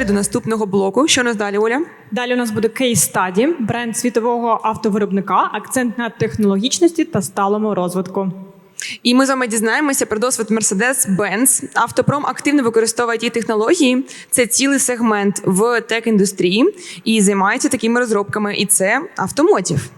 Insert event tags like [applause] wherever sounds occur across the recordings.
далі до наступного блоку. Що у нас далі, Оля? Далі у нас буде кейс-стаді, бренд світового автовиробника, акцент на технологічності та сталому розвитку. І ми з вами дізнаємося про досвід Mercedes-Benz. Автопром активно використовує ті технології. Це цілий сегмент в тек-індустрії і займається такими розробками. І це автомотів.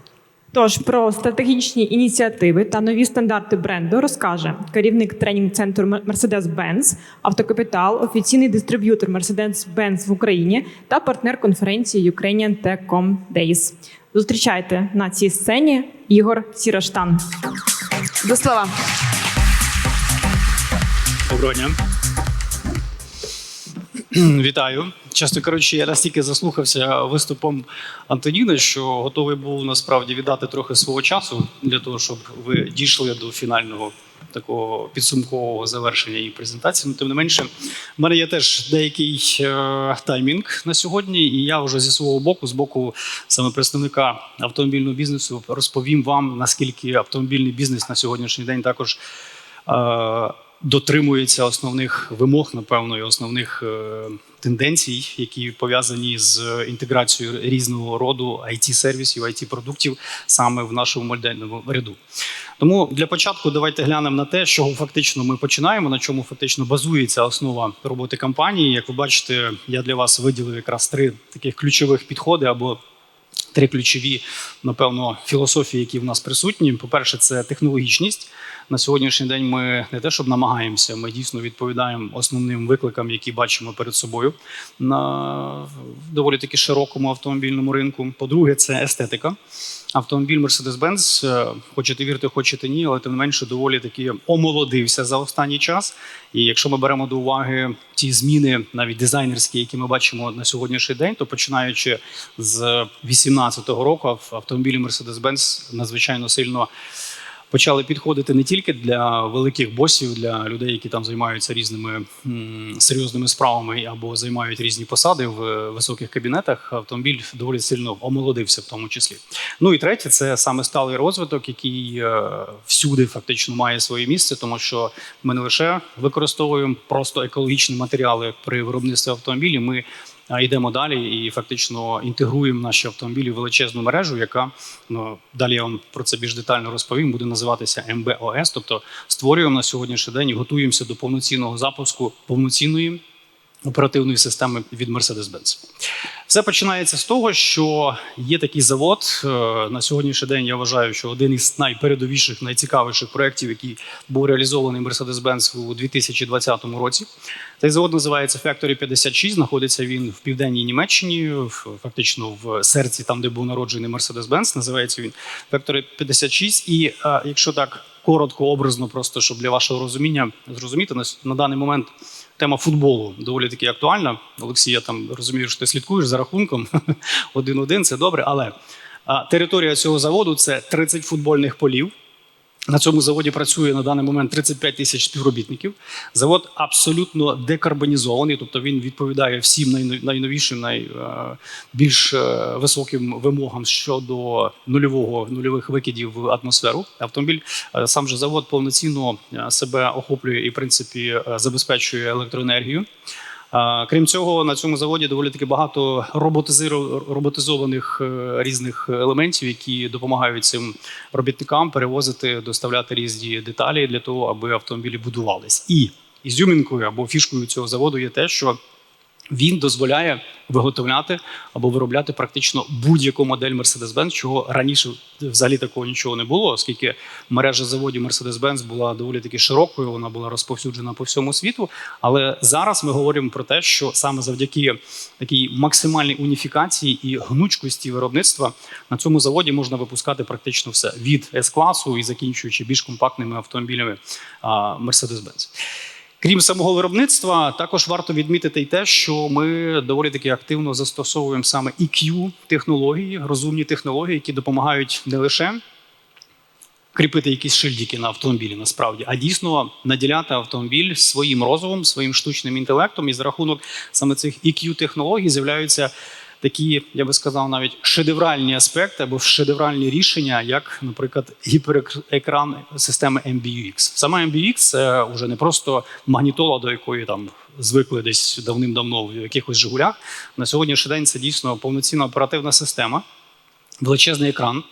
Тож про стратегічні ініціативи та нові стандарти бренду розкаже керівник тренінг-центру Mercedes-Benz, автокапітал, офіційний дистриб'ютор Mercedes-Benz в Україні та партнер конференції Ukrainian Tech.com Days. Зустрічайте на цій сцені Ігор Сіраштан. До слова. Доброго дня. [clears throat] Вітаю. Чесно кажучи, я настільки заслухався виступом Антоніни, що готовий був насправді віддати трохи свого часу для того, щоб ви дійшли до фінального такого підсумкового завершення її презентації. Ну, тим не менше, в мене є теж деякий е, таймінг на сьогодні, і я вже зі свого боку, з боку саме представника автомобільного бізнесу, розповім вам, наскільки автомобільний бізнес на сьогоднішній день також. Е, дотримується основних вимог, напевно, і основних е, тенденцій, які пов'язані з інтеграцією різного роду it сервісів it продуктів саме в нашому модельному ряду. Тому для початку давайте глянемо на те, чого фактично ми починаємо, на чому фактично базується основа роботи компанії. Як ви бачите, я для вас виділив якраз три таких ключових підходи або три ключові, напевно, філософії, які в нас присутні. По-перше, це технологічність. На сьогоднішній день ми не те, щоб намагаємося, ми дійсно відповідаємо основним викликам, які бачимо перед собою на доволі таки широкому автомобільному ринку. По-друге, це естетика. Автомобіль Mercedes-Benz, е, хочете вірте, хочете ні, але тим не менше доволі таки омолодився за останній час. І якщо ми беремо до уваги ті зміни, навіть дизайнерські, які ми бачимо на сьогоднішній день, то починаючи з 2018 року, автомобілі Mercedes-Benz надзвичайно сильно почали підходити не тільки для великих босів, для людей, які там займаються різними серйозними справами або займають різні посади в високих кабінетах. Автомобіль доволі сильно омолодився, в тому числі. Ну і третє, це саме сталий розвиток, який е, всюди фактично має своє місце, тому що ми не лише використовуємо просто екологічні матеріали при виробництві автомобілів. Ми йдемо далі і фактично інтегруємо наші автомобілі в величезну мережу, яка ну далі я вам про це більш детально розповім. Буде називатися МБОС. Тобто створюємо на сьогоднішній день і готуємося до повноцінного запуску повноцінної оперативної системи від Mercedes-Benz. Все починається з того, що є такий завод е, на сьогоднішній день. Я вважаю, що один із найпередовіших, найцікавіших проєктів, який був реалізований Mercedes-Benz у 2020 році. Цей завод називається Factory 56. Знаходиться він в південній Німеччині, фактично в серці, там де був народжений Mercedes-Benz. Називається він Factory 56. І е, якщо так коротко, образно, просто щоб для вашого розуміння зрозуміти, на даний момент тема футболу доволі таки актуальна. Олексій, я там розумію, що ти слідкуєш за рахунком [laughs] 1-1, це добре. Але територія цього заводу це 30 футбольних полів. На цьому заводі працює на даний момент 35 тисяч співробітників. Завод абсолютно декарбонізований, тобто він відповідає всім найновішим, найбільш високим вимогам щодо нульового нульових викидів в атмосферу. Автомобіль е, сам же завод повноцінно е, себе охоплює і в принципі е, забезпечує електроенергію. Крім цього, на цьому заводі доволі таки багато роботизованих е, різних елементів, які допомагають цим робітникам перевозити, доставляти різні деталі для того, аби автомобілі будувались. І ізюмінкою або фішкою цього заводу є те, що він дозволяє виготовляти або виробляти практично будь-яку модель Mercedes-Benz, чого раніше взагалі такого нічого не було, оскільки мережа заводів Mercedes-Benz була доволі таки широкою, вона була розповсюджена по всьому світу. Але зараз ми говоримо про те, що саме завдяки такій максимальній уніфікації і гнучкості виробництва на цьому заводі можна випускати практично все від С-класу і закінчуючи більш компактними автомобілями Mercedes-Benz. Крім самого виробництва, також варто відмітити й те, що ми доволі таки активно застосовуємо саме EQ технології, розумні технології, які допомагають не лише кріпити якісь шильдики на автомобілі, насправді, а дійсно наділяти автомобіль своїм розумом, своїм штучним інтелектом. І за рахунок саме цих EQ технологій з'являються такі, я би сказав, навіть шедевральні аспекти або шедевральні рішення, як, наприклад, гіперекран системи MBUX. Сама MBUX – це вже не просто магнітола, до якої там звикли десь давним-давно в якихось Жигулях. На сьогоднішній день це дійсно повноцінна оперативна система. Величезний екран,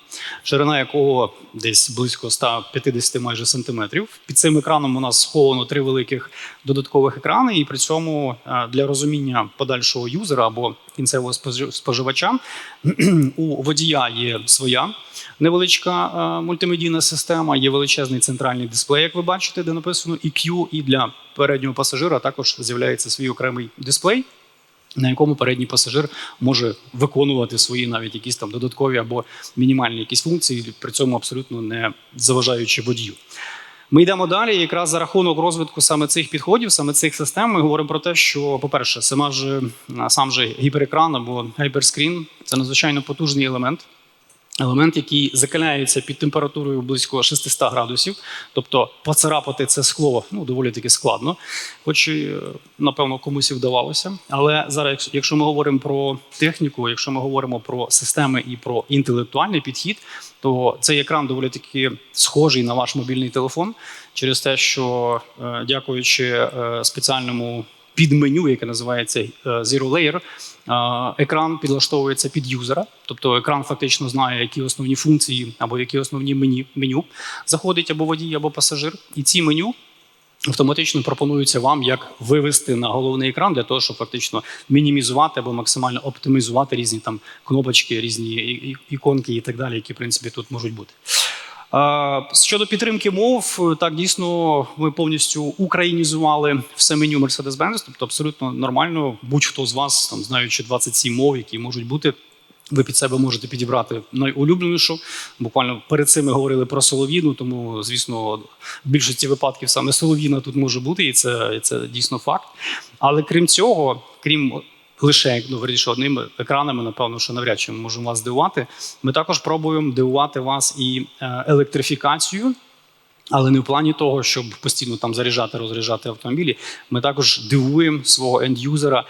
ширина якого десь близько 150 майже сантиметрів. Під цим екраном у нас сховано три великих додаткових екрани, і при цьому е, для розуміння подальшого юзера або кінцевого спожи- споживача [clears throat] у водія є своя невеличка е, мультимедійна система, є величезний центральний дисплей, як ви бачите, де написано EQ, і для переднього пасажира також з'являється свій окремий дисплей на якому передній пасажир може виконувати свої навіть якісь там додаткові або мінімальні якісь функції, при цьому абсолютно не заважаючи водію. Ми йдемо далі. Якраз за рахунок розвитку саме цих підходів, саме цих систем, ми говоримо про те, що, по-перше, сама ж сам же гіперекран або гіперскрін це надзвичайно потужний елемент. Елемент, який закаляється під температурою близько 600 градусів, тобто поцарапати це скло ну доволі таки складно, хоч е, напевно комусь і вдавалося. Але зараз, якщо- ми говоримо про техніку, якщо ми говоримо про системи і про інтелектуальний підхід, то цей екран доволі таки схожий на ваш мобільний телефон через те, що е, дякуючи е, спеціальному підменю, яке називається Zero Layer, екран підлаштовується під юзера. Тобто екран фактично знає, які основні функції або які основні меню, меню заходить або водій, або пасажир. І ці меню автоматично пропонуються вам, як вивести на головний екран для того, щоб фактично мінімізувати або максимально оптимізувати різні там кнопочки, різні іконки і так далі, які в принципі тут можуть бути. Щодо підтримки мов, так дійсно ми повністю українізували все меню Mercedes-Benz, тобто абсолютно нормально. Будь-хто з вас, там знаючи 27 мов, які можуть бути. Ви під себе можете підібрати найулюбленішу. Буквально перед цим ми говорили про солов'їну, тому звісно, в більшості випадків саме солов'їна тут може бути, і це, і це дійсно факт. Але крім цього, крім лише ну, верніше, одними екранами, напевно, що навряд чи ми можемо вас дивувати. Ми також пробуємо дивувати вас і е, електрифікацією. Але не в плані того, щоб постійно там заряджати, розряджати автомобілі. Ми також дивуємо свого ендюзера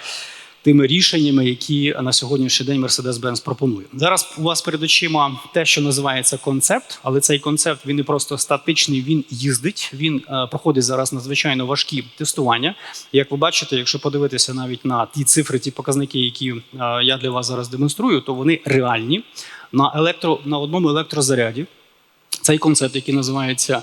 тими рішеннями, які на сьогоднішній день Mercedes-Benz пропонує. Зараз у вас перед очима те, що називається концепт, але цей концепт він не просто статичний, він їздить. Він е, проходить зараз надзвичайно важкі тестування. Як ви бачите, якщо подивитися навіть на ті цифри, ті показники, які е, я для вас зараз демонструю, то вони реальні на електро на одному електрозаряді. Цей концепт, який називається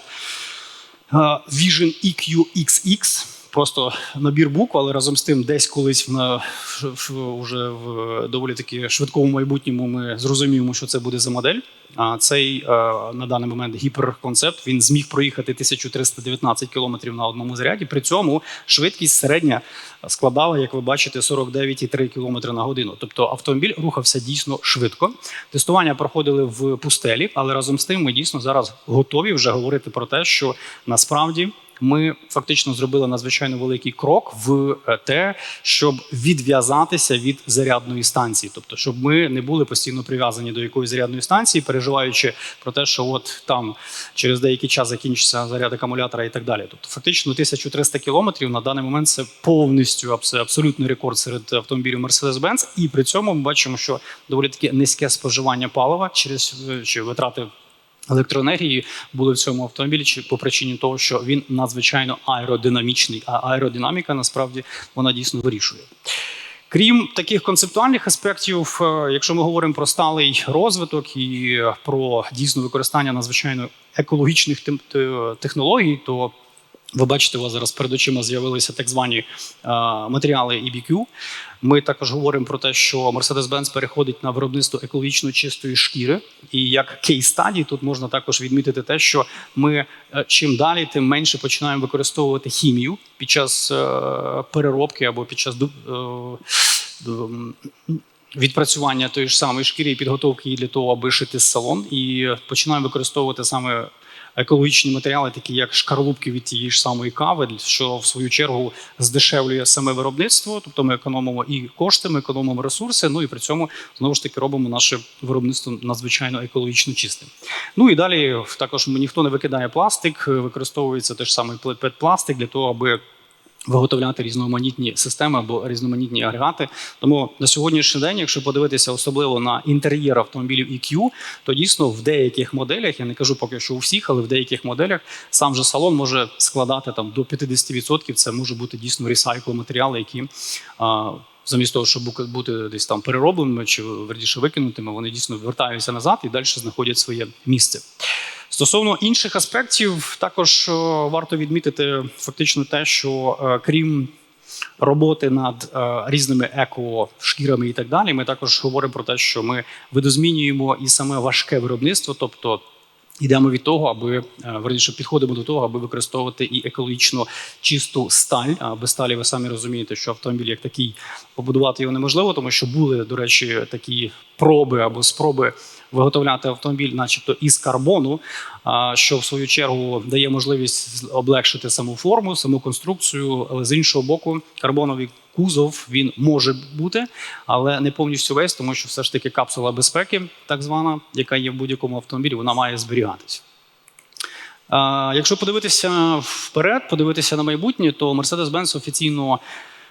е, Vision EQXX, просто набір букв, але разом з тим, десь колись на, в, в, доволі таки швидкому майбутньому ми зрозуміємо, що це буде за модель. А цей е, на даний момент гіперконцепт він зміг проїхати 1319 км на одному заряді. При цьому швидкість середня складала, як ви бачите, 49,3 км на годину. Тобто автомобіль рухався дійсно швидко. Тестування проходили в пустелі, але разом з тим ми дійсно зараз готові вже говорити про те, що насправді. Ми фактично зробили надзвичайно великий крок в е, те, щоб відв'язатися від зарядної станції, тобто, щоб ми не були постійно прив'язані до якоїсь зарядної станції, переживаючи про те, що от там через деякий час закінчиться заряд акумулятора і так далі. Тобто, фактично 1300 кілометрів на даний момент це повністю абс- абсолютний рекорд серед автомобілів Mercedes-Benz. І при цьому ми бачимо, що доволі таке низьке споживання палива через е, чи витрати електроенергії були в цьому автомобілі чи по причині того, що він надзвичайно аеродинамічний, а аеродинаміка насправді вона дійсно вирішує. Крім таких концептуальних аспектів, е, якщо ми говоримо про сталий розвиток і про дійсно використання надзвичайно екологічних технологій, то ви бачите, у вас зараз перед очима з'явилися так звані е, матеріали EBQ. Ми також говоримо про те, що Mercedes-Benz переходить на виробництво екологічно чистої шкіри. І як кейс-стадії тут можна також відмітити те, що ми е, чим далі, тим менше починаємо використовувати хімію під час е, переробки або під час відпрацювання тої ж самої шкіри і підготовки її для того, аби шити салон, і починаємо використовувати саме екологічні матеріали, такі як шкарлупки від тієї ж самої кави, що в свою чергу здешевлює саме виробництво. Тобто ми економимо і кошти, ми економимо ресурси. Ну і при цьому знову ж таки робимо наше виробництво надзвичайно екологічно чистим. Ну і далі також ніхто не викидає пластик, використовується теж самий пластик для того, аби Виготовляти різноманітні системи або різноманітні агрегати. Тому на сьогоднішній день, якщо подивитися особливо на інтер'єр автомобілів EQ, то дійсно в деяких моделях, я не кажу поки що у всіх, але в деяких моделях сам же салон може складати там до 50%. Це може бути дійсно ресайкл матеріали, які а, замість того, щоб бути десь там переробленими чи верніше викинутими, вони дійсно вертаються назад і далі знаходять своє місце. Стосовно інших аспектів, також е, варто відмітити фактично те, що е, крім роботи над е, різними еко-шкірами і так далі, ми також говоримо про те, що ми видозмінюємо і саме важке виробництво, тобто. Йдемо від того, аби верніше підходимо до того, аби використовувати і екологічно чисту сталь. А без сталі ви самі розумієте, що автомобіль як такий побудувати його неможливо, тому що були, до речі, такі проби або спроби виготовляти автомобіль, начебто із карбону, що в свою чергу дає можливість облегшити саму форму, саму конструкцію. Але з іншого боку, карбоновий кузов він може бути, але не повністю весь, тому що все ж таки капсула безпеки, так звана, яка є в будь-якому автомобілі, вона має зберігатися. Якщо подивитися вперед, подивитися на майбутнє, то Mercedes-Benz офіційно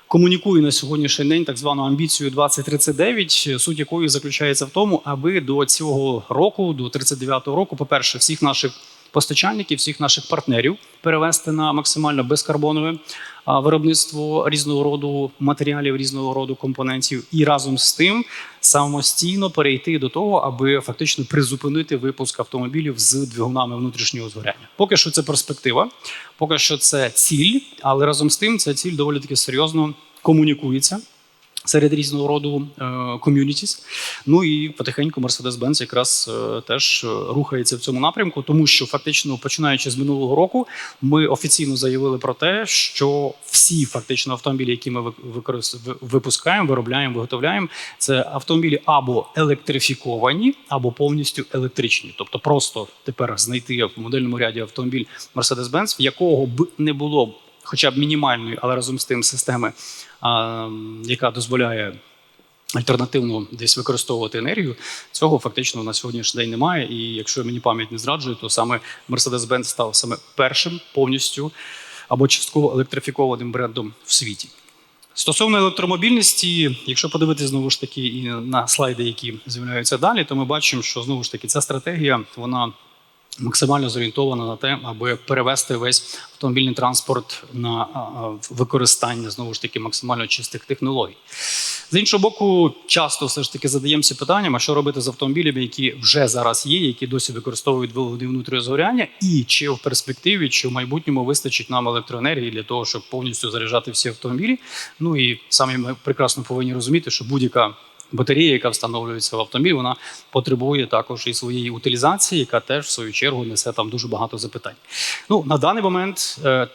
комунікує на сьогоднішній день так звану амбіцію 2039, суть якої заключається в тому, аби до цього року, до 39-го року, по-перше, всіх наших постачальників, всіх наших партнерів перевести на максимально безкарбонове виробництво різного роду матеріалів, різного роду компонентів, і разом з тим самостійно перейти до того, аби фактично призупинити випуск автомобілів з двигунами внутрішнього згоряння. Поки що це перспектива, поки що це ціль, але разом з тим ця ціль доволі таки серйозно комунікується. Серед різного роду ком'юнітіс. Ну і потихеньку Mercedes-Benz якраз е, теж е, рухається в цьому напрямку, тому що фактично, починаючи з минулого року, ми офіційно заявили про те, що всі фактично автомобілі, які ми ви- випускаємо, виробляємо, виготовляємо, це автомобілі або електрифіковані, або повністю електричні. Тобто, просто тепер знайти в модельному ряді автомобіль Mercedes-Benz, в якого б не було хоча б мінімальної, але разом з тим системи, яка дозволяє альтернативно десь використовувати енергію. Цього фактично на сьогоднішній день немає. І якщо мені пам'ять не зраджує, то саме Mercedes-Benz став саме першим повністю або частково електрифікованим брендом в світі. Стосовно електромобільності, якщо подивитися знову ж таки і на слайди, які з'являються далі, то ми бачимо, що знову ж таки ця стратегія вона максимально зорієнтована на те, аби перевести весь автомобільний транспорт на використання знову ж таки максимально чистих технологій. З іншого боку, часто все ж таки задаємося питанням, а що робити з автомобілями, які вже зараз є, які досі використовують двигуни внутрішнього і чи в перспективі, чи в майбутньому вистачить нам електроенергії для того, щоб повністю заряджати всі автомобілі. Ну і самі ми прекрасно повинні розуміти, що будь-яка батарея, яка встановлюється в автомобіль, вона потребує також і своєї утилізації, яка теж в свою чергу несе там дуже багато запитань. Ну на даний момент. е,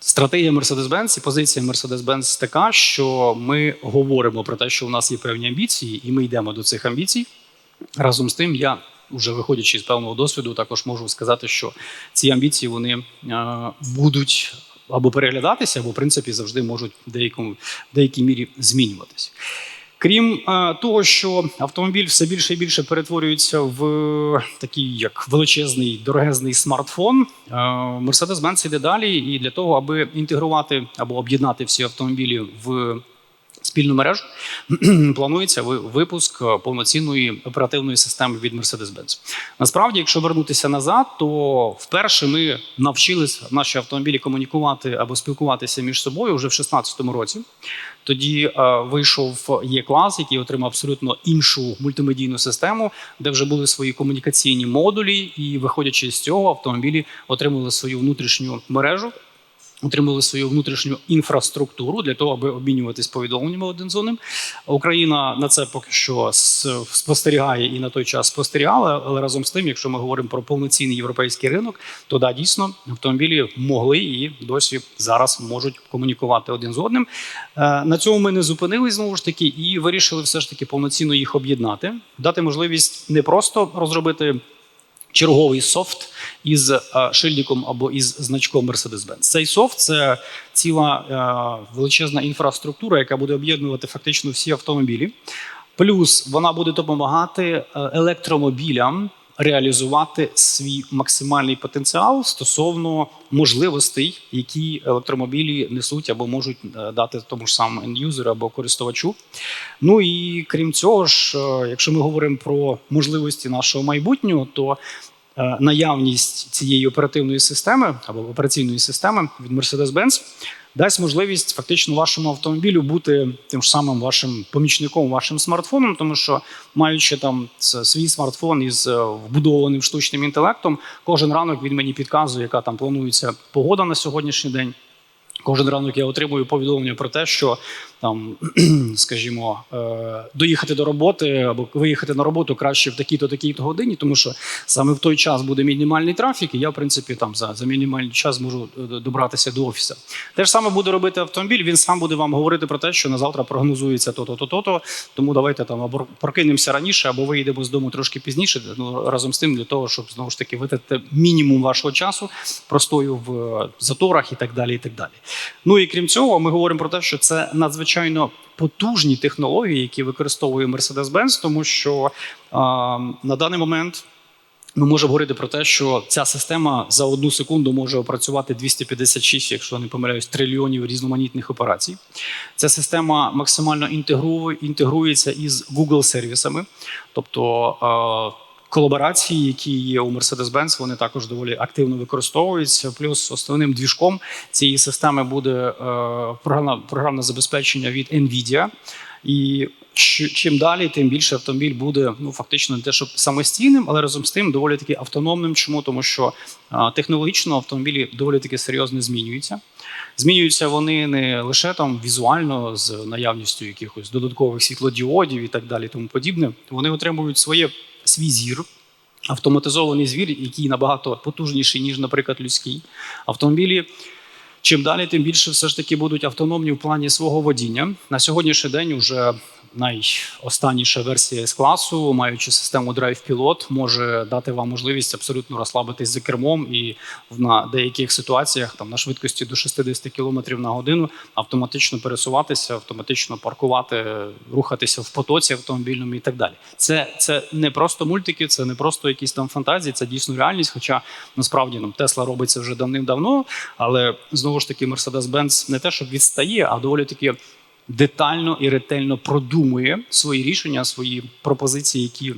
Стратегія Mercedes-Benz і позиція Mercedes-Benz така, що ми говоримо про те, що у нас є певні амбіції, і ми йдемо до цих амбіцій. Разом з тим, я вже виходячи з певного досвіду, також можу сказати, що ці амбіції вони е, будуть або переглядатися, або в принципі завжди можуть в деякому в деякій мірі змінюватися. Крім е, того, що автомобіль все більше і більше перетворюється в такий як величезний дорогезний смартфон, е, Mercedes-Benz йде далі, і для того, аби інтегрувати або об'єднати всі автомобілі в спільну мережу, [clears throat] планується ви- випуск е, повноцінної оперативної системи від Mercedes-Benz. Насправді, якщо вернутися назад, то вперше ми навчились наші автомобілі комунікувати або спілкуватися між собою вже в 2016 році. Тоді е, вийшов є клас, який отримав абсолютно іншу мультимедійну систему, де вже були свої комунікаційні модулі, і виходячи з цього, автомобілі отримали свою внутрішню мережу. Отримали свою внутрішню інфраструктуру для того, аби обмінюватись повідомленнями один з одним. Україна на це поки що спостерігає і на той час спостерігала. Але разом з тим, якщо ми говоримо про повноцінний європейський ринок, то да, дійсно автомобілі могли і досі зараз можуть комунікувати один з одним. Е, На цьому ми не зупинились знову ж таки і вирішили все ж таки повноцінно їх об'єднати, дати можливість не просто розробити черговий софт із е, шильдиком або із значком Mercedes-Benz. Цей софт це ціла е, величезна інфраструктура, яка буде об'єднувати фактично всі автомобілі. Плюс вона буде допомагати е, електромобілям реалізувати свій максимальний потенціал стосовно можливостей, які електромобілі несуть або можуть е, дати тому ж самому ендюзеру або користувачу. Ну і крім цього ж, е, якщо ми говоримо про можливості нашого майбутнього, то е, наявність цієї оперативної системи або операційної системи від Mercedes-Benz дасть можливість фактично вашому автомобілю бути тим ж самим вашим помічником, вашим смартфоном, тому що маючи там свій смартфон із е, вбудованим штучним інтелектом, кожен ранок він мені підказує, яка там планується погода на сьогоднішній день. Кожен ранок я отримую повідомлення про те, що там, [clears throat] скажімо, е, доїхати до роботи або виїхати на роботу краще в такій-то такій-то годині, тому що саме в той час буде мінімальний трафік, і я, в принципі, там за, за мінімальний час зможу е, добратися до офісу. Те ж саме буде робити автомобіль. Він сам буде вам говорити про те, що на завтра прогнозується то-то, то-то, то-то. Тому давайте там або прокинемося раніше, або виїдемо з дому трошки пізніше. Ну разом з тим, для того, щоб знову ж таки витратити мінімум вашого часу простою в е, заторах і так далі. І так далі. Ну і крім цього, ми говоримо про те, що це надзвичайно потужні технології, які використовує Mercedes-Benz, тому що на даний момент. Ми можемо говорити про те, що ця система за одну секунду може опрацювати 256, якщо не помиляюсь, трильйонів різноманітних операцій. Ця система максимально інтегрує, інтегрується із Google сервісами, тобто. Е, Колаборації, які є у Mercedes-Benz, вони також доволі активно використовуються. Плюс основним двіжком цієї системи буде е, програмне, програмне забезпечення від NVIDIA. І чим далі, тим більше автомобіль буде ну фактично не те, щоб самостійним, але разом з тим доволі таки автономним. Чому тому, що а, технологічно автомобілі доволі таки серйозно змінюються. Змінюються вони не лише там візуально з наявністю якихось додаткових світлодіодів і так далі, тому подібне. Вони отримують своє свій зір. Автоматизований звір, який набагато потужніший, ніж, наприклад, людський. Автомобілі Чим далі, тим більше все ж таки будуть автономні в плані свого водіння. На сьогоднішній день уже найостанніша версія з класу, маючи систему Drive Pilot, може дати вам можливість абсолютно розслабитись за кермом і на деяких ситуаціях, там на швидкості до 60 км на годину, автоматично пересуватися, автоматично паркувати, рухатися в потоці автомобільному і так далі. Це, це не просто мультики, це не просто якісь там фантазії, це дійсно реальність. Хоча насправді ну, Тесла робить це вже давним-давно, але знову ж таки Mercedes-Benz не те, щоб відстає, а доволі таки детально і ретельно продумує свої рішення, свої пропозиції, які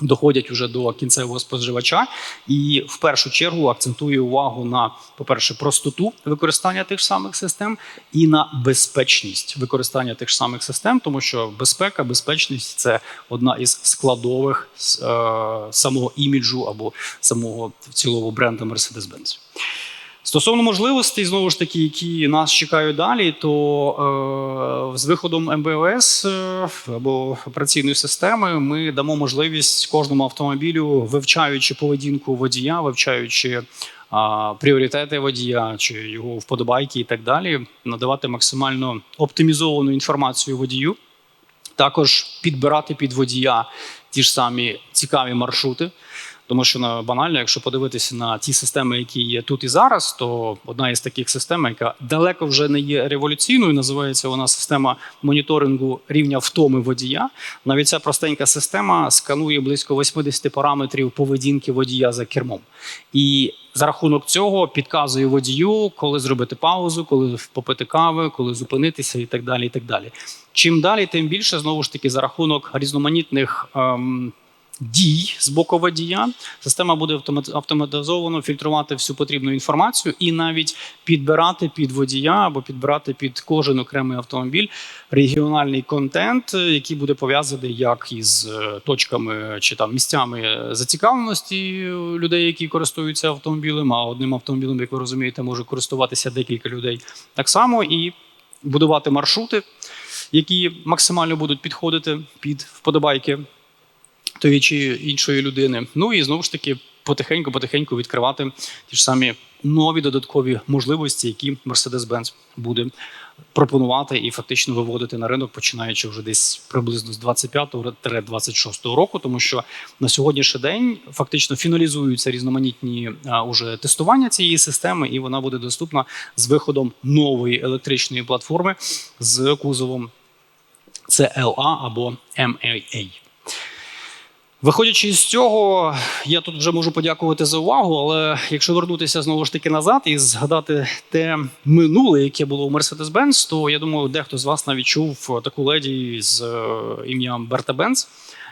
доходять уже до кінцевого споживача, і в першу чергу акцентує увагу на, по-перше, простоту використання тих самих систем і на безпечність використання тих самих систем, тому що безпека, безпечність це одна із складових е, самого іміджу або самого в цілому бренду Mercedes-Benz. Стосовно можливостей, знову ж таки, які нас чекають далі, то е, з виходом МБОС е, або операційної системи ми дамо можливість кожному автомобілю, вивчаючи поведінку водія, вивчаючи а, пріоритети водія чи його вподобайки і так далі, надавати максимально оптимізовану інформацію водію. Також підбирати під водія ті ж самі цікаві маршрути. Тому що на банально, якщо подивитися на ті системи, які є тут і зараз, то одна із таких систем, яка далеко вже не є революційною, називається вона система моніторингу рівня втоми водія. Навіть ця простенька система сканує близько 80 параметрів поведінки водія за кермом. І за рахунок цього підказує водію, коли зробити паузу, коли попити кави, коли зупинитися і так далі. І так далі. Чим далі, тим більше знову ж таки за рахунок різноманітних. Ем, Дій з боку водія система буде автомат- автоматизовано фільтрувати всю потрібну інформацію і навіть підбирати під водія або підбирати під кожен окремий автомобіль регіональний контент, е, який буде пов'язаний як із е, точками чи там місцями зацікавленості людей, які користуються автомобілем. А одним автомобілем, як ви розумієте, може користуватися декілька людей. Так само і будувати маршрути, які максимально будуть підходити під вподобайки тої чи іншої людини. Ну і знову ж таки потихеньку, потихеньку відкривати ті ж самі нові додаткові можливості, які Mercedes-Benz буде пропонувати і фактично виводити на ринок, починаючи вже десь приблизно з 25-26 року, тому що на сьогоднішній день фактично фіналізуються різноманітні а, уже тестування цієї системи, і вона буде доступна з виходом нової електричної платформи з кузовом CLA або MAA. Виходячи з цього, я тут вже можу подякувати за увагу, але якщо вернутися знову ж таки назад і згадати те минуле, яке було у Mercedes-Benz, то я думаю, дехто з вас навіть чув таку леді з е, ім'ям Берта Бенц.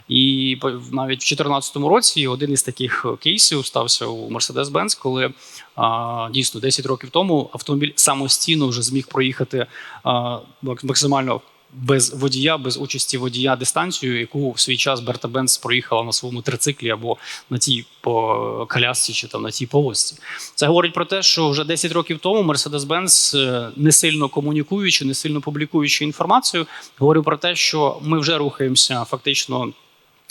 І навіть в 2014 році один із таких кейсів стався у Mercedes-Benz, коли а, дійсно 10 років тому автомобіль самостійно вже зміг проїхати а, максимально без водія, без участі водія дистанцію, яку в свій час Берта Бенц проїхала на своєму трициклі або на тій по колясці чи там на тій полосці. Це говорить про те, що вже 10 років тому Mercedes-Benz, е, не сильно комунікуючи, не сильно публікуючи інформацію, говорив про те, що ми вже рухаємося фактично.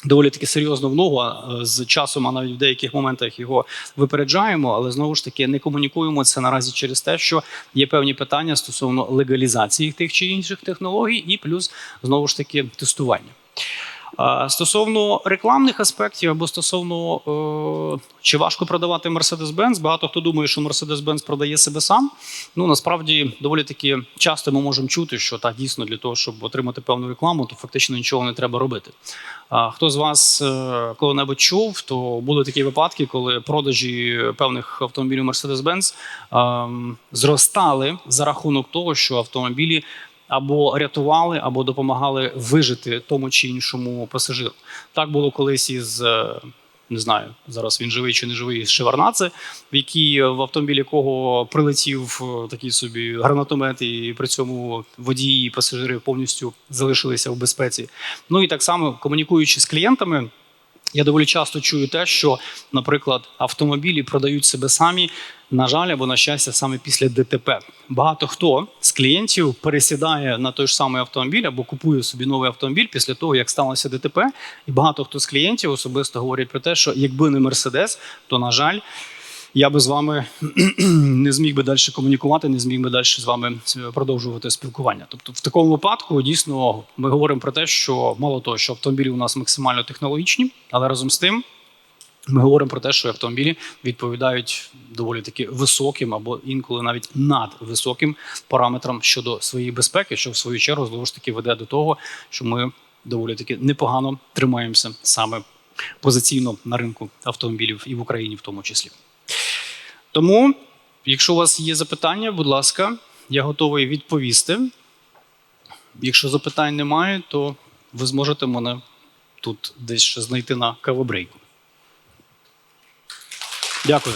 Доволі таки серйозно в ногу е, з часом, а навіть в деяких моментах його випереджаємо, але знову ж таки не комунікуємо це наразі через те, що є певні питання стосовно легалізації тих чи інших технологій, і плюс знову ж таки тестування. Стосовно рекламних аспектів або стосовно е, чи важко продавати Mercedes-Benz, багато хто думає, що Mercedes-Benz продає себе сам. Ну насправді доволі таки часто ми можемо чути, що так дійсно для того, щоб отримати певну рекламу, то фактично нічого не треба робити. Хто з вас е, коли-небудь чув, то були такі випадки, коли продажі певних автомобілів Mercedes-Benz ем, зростали за рахунок того, що автомобілі або рятували, або допомагали вижити тому чи іншому пасажиру. Так було колись із. е, Не знаю, зараз він живий чи не живий з Шеварнадзе, в якій в автомобілі якого прилетів е, такий собі гранатомет, і при цьому водії і пасажири повністю залишилися в безпеці. Ну і так само комунікуючи з клієнтами, я доволі часто чую те, що, наприклад, автомобілі продають себе самі, на жаль, або на щастя, саме після ДТП. Багато хто з клієнтів пересідає на той ж самий автомобіль або купує собі новий автомобіль після того, як сталося ДТП. І багато хто з клієнтів особисто говорять про те, що якби не Мерседес, то на жаль. Я би з вами [clears throat] не зміг би далі комунікувати, не зміг би далі з вами е, продовжувати спілкування. Тобто, в такому випадку дійсно ми говоримо про те, що мало того, що автомобілі у нас максимально технологічні, але разом з тим ми говоримо про те, що автомобілі відповідають доволі таки високим або інколи навіть надвисоким параметрам щодо своєї безпеки, що в свою чергу знову ж таки веде до того, що ми доволі таки непогано тримаємося саме позиційно на ринку автомобілів і в Україні, в тому числі. Тому, якщо у вас є запитання, будь ласка, я готовий відповісти. Якщо запитань немає, то ви зможете мене тут десь ще знайти на кавобрейку. Дякую.